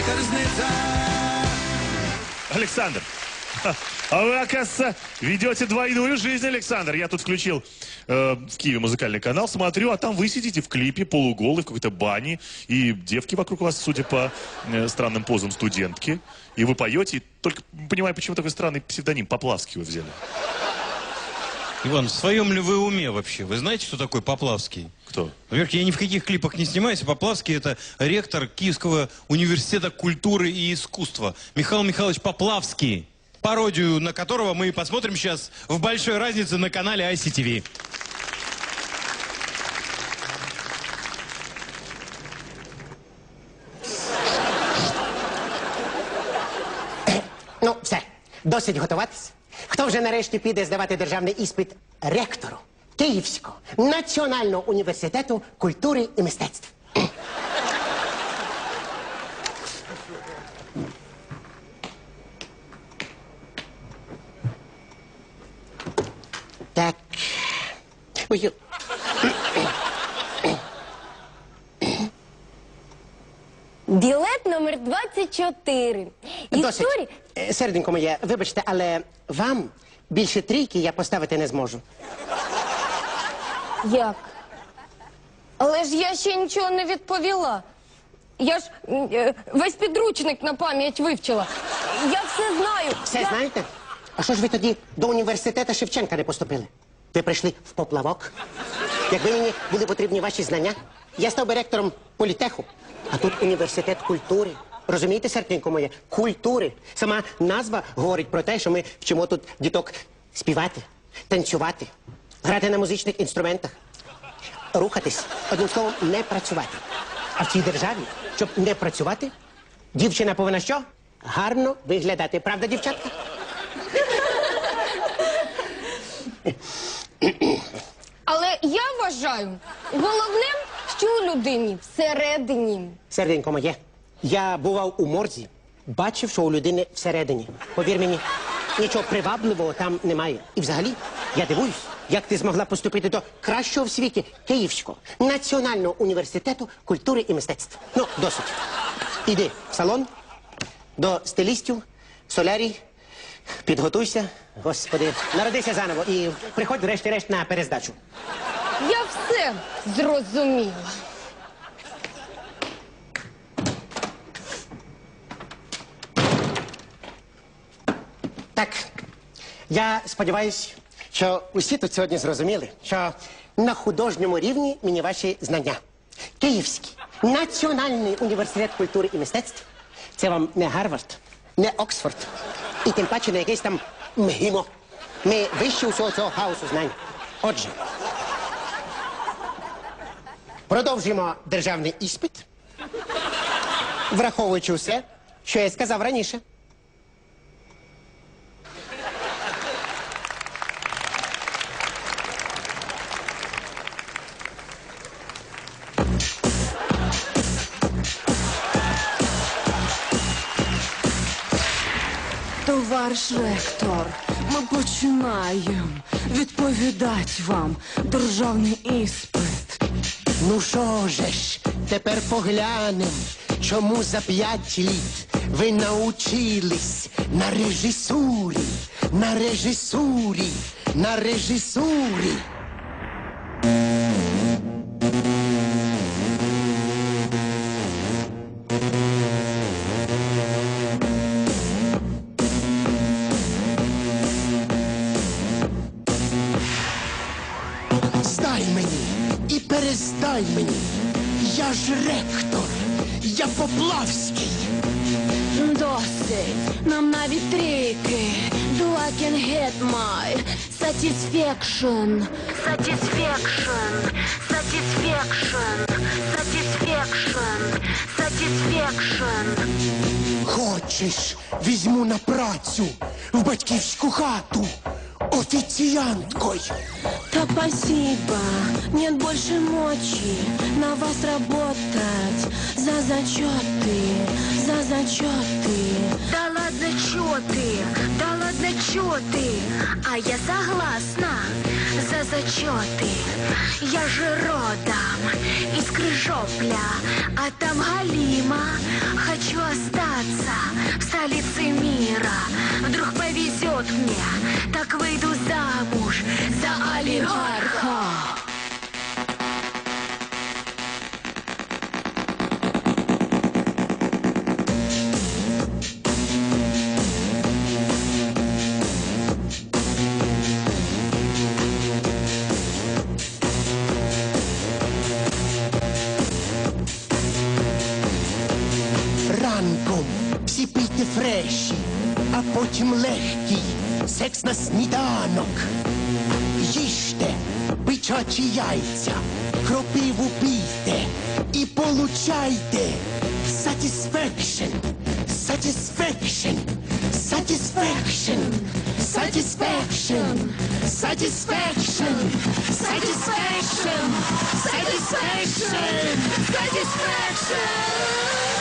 велика. Александр, а вы, оказывается, ведете двойную жизнь, Александр. Я тут включил э, в Киеве музыкальный канал, смотрю, а там вы сидите в клипе полуголый в какой-то бане, и девки вокруг вас, судя по э, странным позам, студентки, и вы поете, только понимаю, почему такой странный псевдоним, Поплавский вы взяли. Иван, в своем ли вы уме вообще? Вы знаете, кто такой Поплавский? Кто? Во-первых, я ни в каких клипах не снимаюсь. а Поплавский это ректор Киевского университета культуры и искусства. Михаил Михайлович Поплавский. Пародию на которого мы посмотрим сейчас в большой разнице на канале ICTV. Ну, все, досить готуватись. Хто вже нарешті піде здавати державний іспит ректору Київського національного університету культури і мистецтв? Так. Ой, Білет номер 24. Досить. Історія... Е, Серденько моє, вибачте, але вам більше трійки я поставити не зможу. Як? Але ж я ще нічого не відповіла. Я ж м, е, весь підручник на пам'ять вивчила. Я все знаю. Все я... знаєте? А що ж ви тоді до університету Шевченка не поступили? Ви прийшли в поплавок. Якби мені були потрібні ваші знання, я став би ректором політеху. А тут університет культури. Розумієте, серденько моє? Культури. Сама назва говорить про те, що ми вчимо тут діток співати, танцювати, грати на музичних інструментах, рухатись, одним словом, не працювати. А в цій державі, щоб не працювати, дівчина повинна що? Гарно виглядати. Правда, дівчатка? Але я вважаю, головним, що людині всередині. Серденько моє, я бував у морзі, бачив, що у людини всередині. Повір мені, нічого привабливого там немає. І взагалі, я дивуюсь, як ти змогла поступити до кращого в світі Київського національного університету культури і мистецтв. Ну, досить. Іди в салон до стилістів, солярій, підготуйся, господи, народися заново і приходь врешті-решт на перездачу. Я все зрозуміла. Так, я сподіваюся, що усі тут сьогодні зрозуміли, що на художньому рівні мені ваші знання. Київський національний університет культури і мистецтв це вам не Гарвард, не Оксфорд, і тим паче не якийсь там МГІМО. Ми вищі усього цього хаосу знань. Отже, продовжуємо державний іспит, враховуючи все, що я сказав раніше. Товариш ректор, ми починаємо відповідати вам державний іспит. Ну що же ж, тепер поглянем, чому за п'ять літ ви научились на режисурі, на режисурі, на режисурі. Перездай мені. Я ж ректор, я Поплавський. Досить, нам навіть трійки. Do I can get my satisfaction. Satisfaction, satisfaction, satisfaction, satisfaction. Хочеш, візьму на працю в батьківську хату офіціанткою. Да спасибо, нет больше мочи на вас работать За зачеты, за зачеты Да ладно, чё ты? Да ладно, чё ты? А я согласна. За за зачеты. Я же родом из Крыжопля, а там Галима. Хочу остаться в столице Мира. Вдруг повезет мне, так выйду замуж за олигарха. Ранком всі пийте фреші, а потім легкий секс на сніданок. Їжте бичачі яйця, кропиву пійте і получайте satisfaction, satisfaction, satisfaction, satisfaction, satisfaction, satisfaction, satisfaction, satisfaction.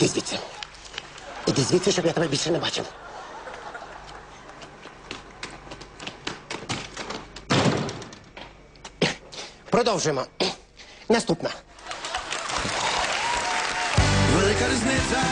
Іди звідси. Іди звідси, щоб я тебе більше не бачив. Продовжуємо. Наступна. Велика різниця